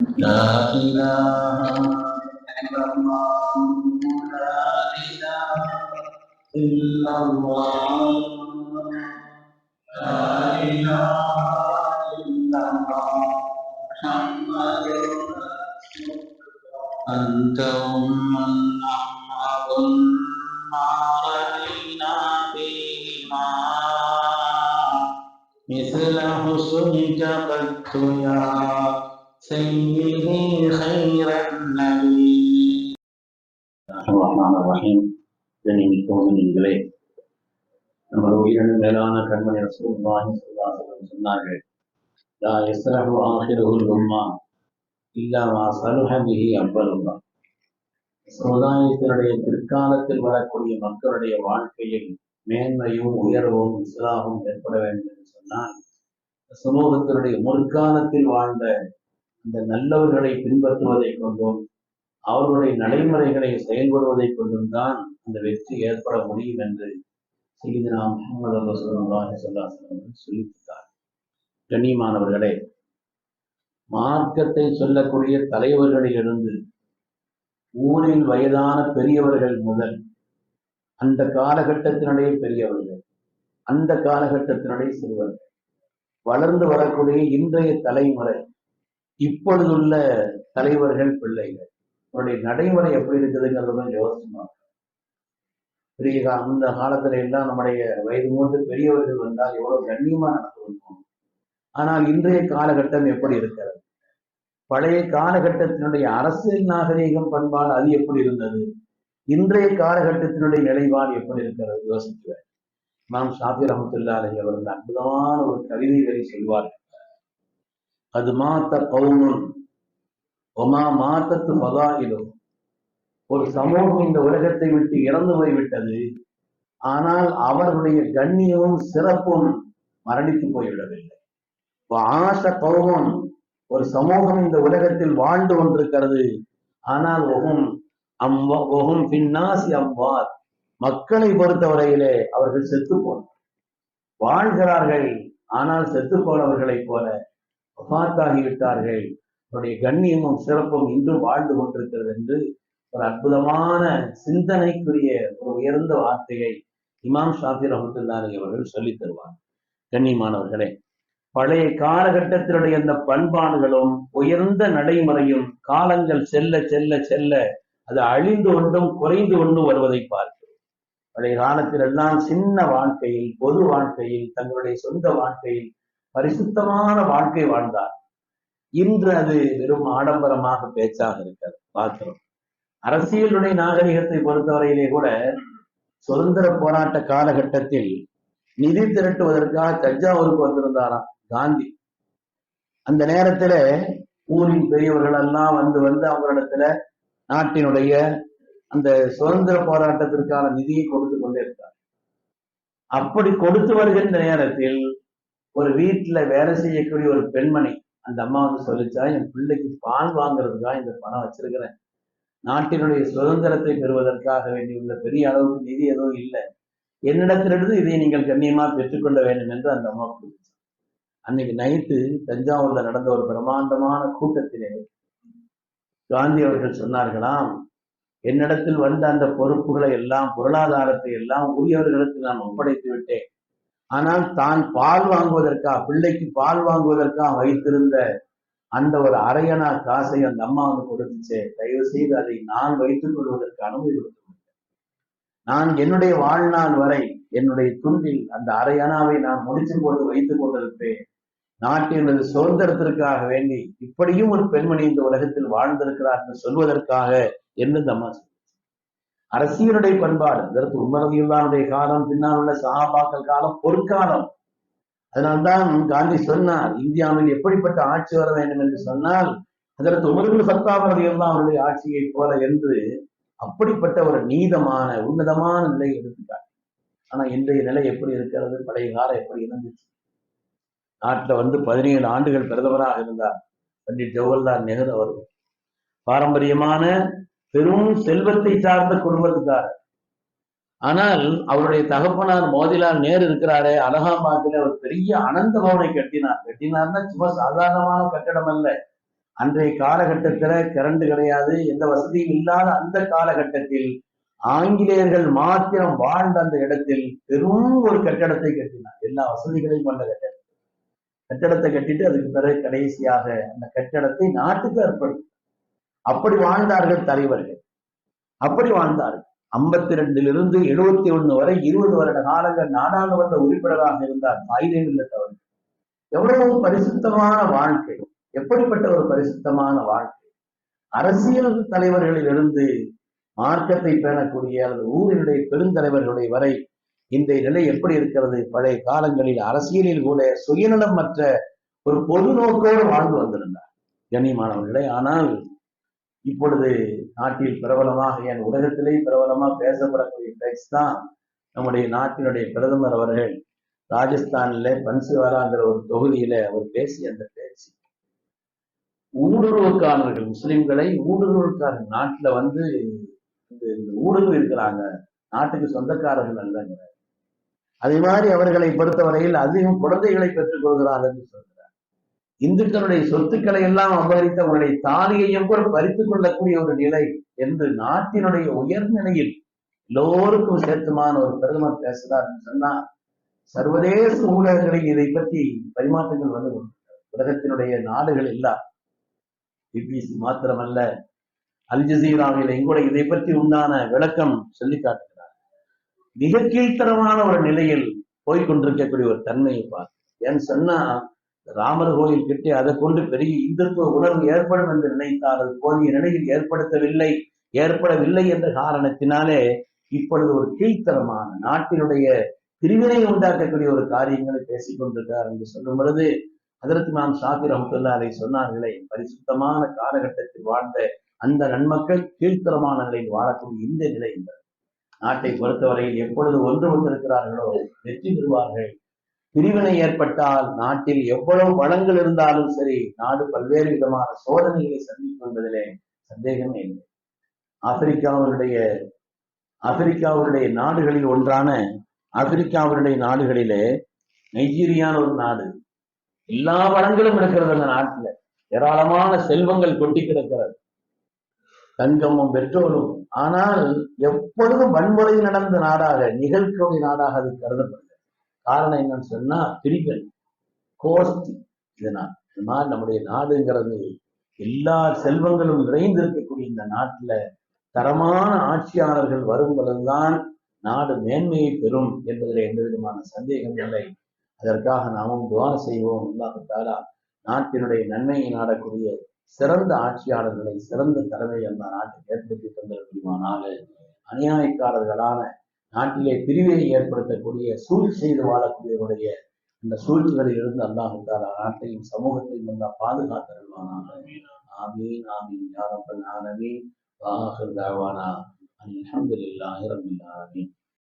لا إله إلا الله لا إله إلا الله لا إله إلا الله. محمد أنت أم أحمد ما رأينا فيهما؟ مثل حسنك قد يا سيدي خير النبي الرحمن الرحيم கண்ணிமிக்கோடு நீங்களே நமது உயிரின் மேலான கண்மணி ரசூலுல்லாஹி ஸல்லல்லாஹு அலைஹி வஸல்லம் சொன்னார்கள் லா யஸ்ரஹு ஆஹிருல் உம்மா இல்லா மா சலுஹ பிஹி அவ்வலுல்லா சமுதாயத்தினுடைய பிற்காலத்தில் வரக்கூடிய மக்களுடைய வாழ்க்கையில் மேன்மையும் உயர்வும் இஸ்லாமும் ஏற்பட வேண்டும் என்று சொன்னால் சமூகத்தினுடைய முற்காலத்தில் வாழ்ந்த இந்த நல்லவர்களை பின்பற்றுவதை கொண்டும் அவர்களுடைய நடைமுறைகளை செயல்படுவதை கொண்டும் தான் அந்த வெற்றி ஏற்பட முடியும் என்று செய்தினா முகமது ரசூலுல்லாஹி சொல்லித்தார் சொல்லிவிட்டார் கண்ணியமானவர்களே மார்க்கத்தை சொல்லக்கூடிய தலைவர்களிலிருந்து ஊரில் வயதான பெரியவர்கள் முதல் அந்த காலகட்டத்தினுடைய பெரியவர்கள் அந்த காலகட்டத்தினுடைய சிறுவர்கள் வளர்ந்து வரக்கூடிய இன்றைய தலைமுறை இப்பொழுதுள்ள தலைவர்கள் பிள்ளைகள் அவருடைய நடைமுறை எப்படி இருக்குதுங்கிறத யோசிச்சுமா பெரிய அந்த காலத்துல எல்லாம் நம்முடைய வயது மூன்று பெரியவர்கள் வந்தால் எவ்வளவு கண்ணியமா நடந்து கொள்வோம். ஆனால் இன்றைய காலகட்டம் எப்படி இருக்கிறது? பழைய காலகட்டத்தினுடைய அரசியல் நாகரீகம் பண்பாடு அது எப்படி இருந்தது? இன்றைய காலகட்டத்தினுடைய நிலைப்பாடு எப்படி இருக்கிறது? யோசிக்குவேன் நாம் ஷாபி ரஹமத்துல்லா அலி அவர்கள் அற்புதமான ஒரு கவிதை வரி சொல்வார்கள். அது மாத்த கவுனும் ஒமா மாத்தத்து மகாயிலும். ஒரு சமூகம் இந்த உலகத்தை விட்டு இறந்து போய்விட்டது. ஆனால் அவர்களுடைய கண்ணியமும் சிறப்பும் மரணித்து போய்விடவில்லை. ஆச கௌமம் ஒரு சமூகம் இந்த உலகத்தில் வாழ்ந்து கொண்டிருக்கிறது. ஆனால் ஒகும் அம்வா ஒகும் பின்னாசி அம்வார். மக்களை பொறுத்தவரையிலே அவர்கள் செத்து போனார் வாழ்கிறார்கள் ஆனால் செத்து போனவர்களைப் போல வஃபாத்தாகிவிட்டார்கள் அவருடைய கண்ணியமும் சிறப்பும் இன்றும் வாழ்ந்து கொண்டிருக்கிறது என்று ஒரு அற்புதமான சிந்தனைக்குரிய ஒரு உயர்ந்த வார்த்தையை இமாம் ஷாஃபி ரஹமத்துல்லாரி அவர்கள் சொல்லித் தருவார். கண்ணியமானவர்களே பழைய காலகட்டத்தினுடைய அந்த பண்பாடுகளும் உயர்ந்த நடைமுறையும் காலங்கள் செல்ல செல்ல செல்ல அது அழிந்து கொண்டும் குறைந்து கொண்டும் வருவதை பார்க்கிறோம். பழைய காலத்தில் எல்லாம் சின்ன வாழ்க்கையில் பொது வாழ்க்கையில் தங்களுடைய சொந்த வாழ்க்கையில் பரிசுத்தமான வாழ்க்கை வாழ்ந்தார். இன்று அது வெறும் ஆடம்பரமாக பேச்சாக இருக்கிறது பார்க்கிறோம் அரசியலுடைய நாகரிகத்தை பொறுத்தவரையிலே கூட சுதந்திர போராட்ட காலகட்டத்தில் நிதி திரட்டுவதற்காக தஞ்சாவூருக்கு வந்திருந்தாராம் காந்தி. அந்த நேரத்துல ஊரின் பெரியவர்கள் எல்லாம் வந்து வந்து அவங்களிடத்துல நாட்டினுடைய அந்த சுதந்திர போராட்டத்திற்கான நிதியை கொடுத்து கொண்டே இருந்தார். அப்படி கொடுத்து வருகின்ற நேரத்தில் ஒரு வீட்டுல வேலை செய்யக்கூடிய ஒரு பெண்மணி அந்த அம்மா வந்து சொல்லிச்சா என் பிள்ளைக்கு பால் வாங்குறதுக்காக இந்த பணம் வச்சிருக்கிறேன். நாட்டினுடைய சுதந்திரத்தை பெறுவதற்காக வேண்டியுள்ள பெரிய அளவுக்கு நிதி எதுவும் இல்லை. என்னிடத்திலிருந்து இதை நீங்கள் கண்ணியமா பெற்றுக்கொள்ள வேண்டும் என்று அந்த அம்மா கொடுத்துச்சு அன்னைக்கு நைட்டு தஞ்சாவூர்ல நடந்த ஒரு பிரம்மாண்டமான கூட்டத்திலே காந்தி அவர்கள் சொன்னார்களாம் என்னிடத்தில் வந்த அந்த பொறுப்புகளை எல்லாம் பொருளாதாரத்தை எல்லாம் உரியவர்களுக்கு நான் ஒப்படைத்து விட்டேன். ஆனால் தான் பால் வாங்குவதற்கா பிள்ளைக்கு பால் வாங்குவதற்காக வைத்திருந்த அந்த ஒரு அரையனா காசை அந்த அம்மா வந்து கொடுத்துச்சே. தயவு செய்து அதை நான் வைத்துக் கொள்வதற்கு அனுமதி கொடுத்து நான் என்னுடைய வாழ்நாள் வரை என்னுடைய துண்டில் அந்த அரையனாவை நான் முடிச்சு கொண்டு வைத்துக் கொண்டிருப்பேன். நாட்டினது சுதந்திரத்திற்காக வேண்டி இப்படியும் ஒரு பெண்மணி இந்த உலகத்தில் வாழ்ந்திருக்கிறார் என்று சொல்வதற்காக என்று இந்த அம்மா அரசியலுடைய பண்பாடு. அதற்கு உமரவியுல்லாவுடைய காலம் பின்னால் உள்ள சகாபாக்கள் காலம் பொற்காலம். அதனால்தான் காந்தி சொன்னார் இந்தியாவில் எப்படிப்பட்ட ஆட்சி வர வேண்டும் என்று சொன்னால் அதற்கு உமர்கள் சத்தாபரவியெல்லாம் அவருடைய ஆட்சியை போல என்று அப்படிப்பட்ட ஒரு நீதமான உன்னதமான நிலை எடுத்துட்டார். ஆனா இன்றைய நிலை எப்படி இருக்கிறது? பழைய காலம் எப்படி இருந்துச்சு? நாட்டுல வந்து பதினேழு ஆண்டுகள் பிரதமராக இருந்தார். பண்டிட் ஜவஹர்லால் நேரு அவர்கள். பாரம்பரியமான பெரும் செல்வத்தை சார்ந்த குடும்பத்துக்காரர். ஆனால் அவருடைய தகப்பனார் மோதிலால் நேரு இருக்கிறாரே அலகாபாத்தில் ஒரு பெரிய அனந்த பவனை கட்டினார். கட்டினார்னா சும்மா சாதாரணமான கட்டடம் அல்ல. அன்றைய காலகட்டத்துல கரண்ட் கிடையாது எந்த வசதியும் இல்லாத அந்த காலகட்டத்தில் ஆங்கிலேயர்கள் மாத்திரம் வாழ்ந்த அந்த இடத்தில் பெரும் ஒரு கட்டடத்தை கட்டினார். எல்லா வசதிகளையும் கொண்ட கட்டடம். கட்டடத்தை கட்டிட்டு அதுக்கு பிறகு கடைசியாக அந்த கட்டடத்தை நாட்டுக்கு அர்ப்பணி அப்படி வாழ்ந்தார்கள் தலைவர்கள். அப்படி வாழ்ந்தார்கள். ஐம்பத்தி ரெண்டிலிருந்து எழுபத்தி ஒண்ணு வரை இருபது வருட காலங்கள் நாடாளுமன்ற உறுப்பினராக இருந்தார் தாய்லேண்ட் இல்லத்தவர் எவ்வளவு பரிசுத்தமான வாழ்க்கை எப்படிப்பட்ட ஒரு பரிசுத்தமான வாழ்க்கை. அரசியல் தலைவர்களிலிருந்து மார்க்கத்தை பேணக்கூடிய அல்லது ஊரினுடைய பெருந்தலைவர்களுடைய வரை இந்த நிலை எப்படி இருக்கிறது? பழைய காலங்களில் அரசியலில் கூட சுயநலம் மற்ற ஒரு பொது நோக்கோடு வாழ்ந்து வந்திருந்தார். கண்ணியமானவர்களே ஆனால் இப்பொழுது நாட்டில் பிரபலமாக என் உலகத்திலே பிரபலமாக பேசப்படக்கூடிய பேச்சு தான் நம்முடைய நாட்டினுடைய பிரதமர் அவர்கள். ராஜஸ்தான்ல பன்சிவாலாங்கிற ஒரு தொகுதியில அவர் பேசி அந்த பேச்சு. ஊடுருவுக்காரர்கள் முஸ்லிம்களை ஊடுருவக்காரர்கள் நாட்டுல வந்து இந்த ஊடுருவு இருக்கிறாங்க. நாட்டுக்கு சொந்தக்காரர்கள் அல்லங்க அதே மாதிரி அவர்களை பொறுத்தவரையில் அதிகம் குழந்தைகளை பெற்றுக் கொள்கிறார்கள் என்று சொல்கிறார் இந்துக்களுடைய சொத்துக்களை எல்லாம் அபகரித்த உன்னுடைய தாலியையும் கூட பறித்துக் கொள்ளக்கூடிய ஒரு நிலை என்று நாட்டினுடைய உயர்நிலையில் எல்லோருக்கும் சேர்த்துமான ஒரு பிரதமர் பேசுகிறார் சொன்னா சர்வதேச ஊடகங்களில் இதை பற்றி பரிமாற்றங்கள் வந்து உலகத்தினுடைய நாடுகள் எல்லாம் பிபிசி மாத்திரமல்ல அல் கூட இதை பற்றி உண்டான விளக்கம் சொல்லி காட்டுகிறார். மிக கீழ்த்தரமான ஒரு நிலையில் போய்கொண்டிருக்கக்கூடிய ஒரு தன்மையை பார்த்து ஏன்னு சொன்னா ராமர் கோயில் கிட்டே அதை கொண்டு பெரிய இந்துத்துவ உணர்வு ஏற்படும் என்று நினைத்தார் அது போதிய நிலையில் ஏற்படுத்தவில்லை. ஏற்படவில்லை என்ற காரணத்தினாலே இப்பொழுது ஒரு கீழ்த்தரமான நாட்டினுடைய பிரிவினை உண்டாக்கக்கூடிய ஒரு காரியங்களை பேசிக்கொண்டிருக்கார் என்று சொல்லும் பொழுது அதற்கு நாம் சாபிர் அஹமத்துல்லா அதை சொன்னார்களே பரிசுத்தமான காலகட்டத்தில் வாழ்ந்த அந்த நன்மக்கள் கீழ்த்தரமான நிலையில் வாழக்கூடிய இந்த நிலை என்பது. நாட்டை பொறுத்தவரையில் எப்பொழுது ஒன்று வந்திருக்கிறார்களோ வெற்றி பெறுவார்கள். பிரிவினை ஏற்பட்டால் நாட்டில் எவ்வளவு வளங்கள் இருந்தாலும் சரி நாடு பல்வேறு விதமான சோதனைகளை சந்திக்கும் என்பதிலே சந்தேகமே இல்லை. ஆப்பிரிக்காவுடைய ஆப்பிரிக்காவுடைய நாடுகளில் ஒன்றான ஆப்பிரிக்காவுடைய நாடுகளிலே நைஜீரியான ஒரு நாடு எல்லா வளங்களும் இருக்கிறது அந்த நாட்டுல. ஏராளமான செல்வங்கள் கொட்டி கிடக்கிறது. தங்கமும் பெட்ரோலும். ஆனால் எப்பொழுதும் வன்முறை நடந்த நாடாக நிகழ்ச்சியுடைய நாடாக அது கருதப்படுது காரணம் என்னன்னு சொன்னா பிரிகள் கோஷ்டி இதனால் இது மாதிரி நம்முடைய நாடுங்கிறது எல்லா செல்வங்களும் நிறைந்திருக்கக்கூடிய இந்த நாட்டுல தரமான ஆட்சியாளர்கள் வரும் பொழுதுதான் நாடு மேன்மையை பெறும் என்பதில் எந்த விதமான சந்தேகம் இல்லை. அதற்காக நாமும் துவா செய்வோம். இல்லாவிட்டாலா நாட்டினுடைய நன்மையை நாடக்கூடிய சிறந்த ஆட்சியாளர்களை சிறந்த தலைமை அந்த நாட்டுக்கு ஏற்படுத்தி தந்திர அநியாயக்காரர்களான நாட்டிலே பிரிவினை ஏற்படுத்தக்கூடிய சூழ் செய்து வாழக்கூடியவருடைய இந்த சூழ்ச்சிகளில் இருந்து அல்லாஹால நாட்டையும் சமூகத்தையும் நல்லா பாதுகாத்தருவானாக ஆமீன் ஆமீன். யாரப்பல் ஆனமீன் வாஹர் தாவானா. அல்ஹம்துலில்லாஹி ஆலமீன்.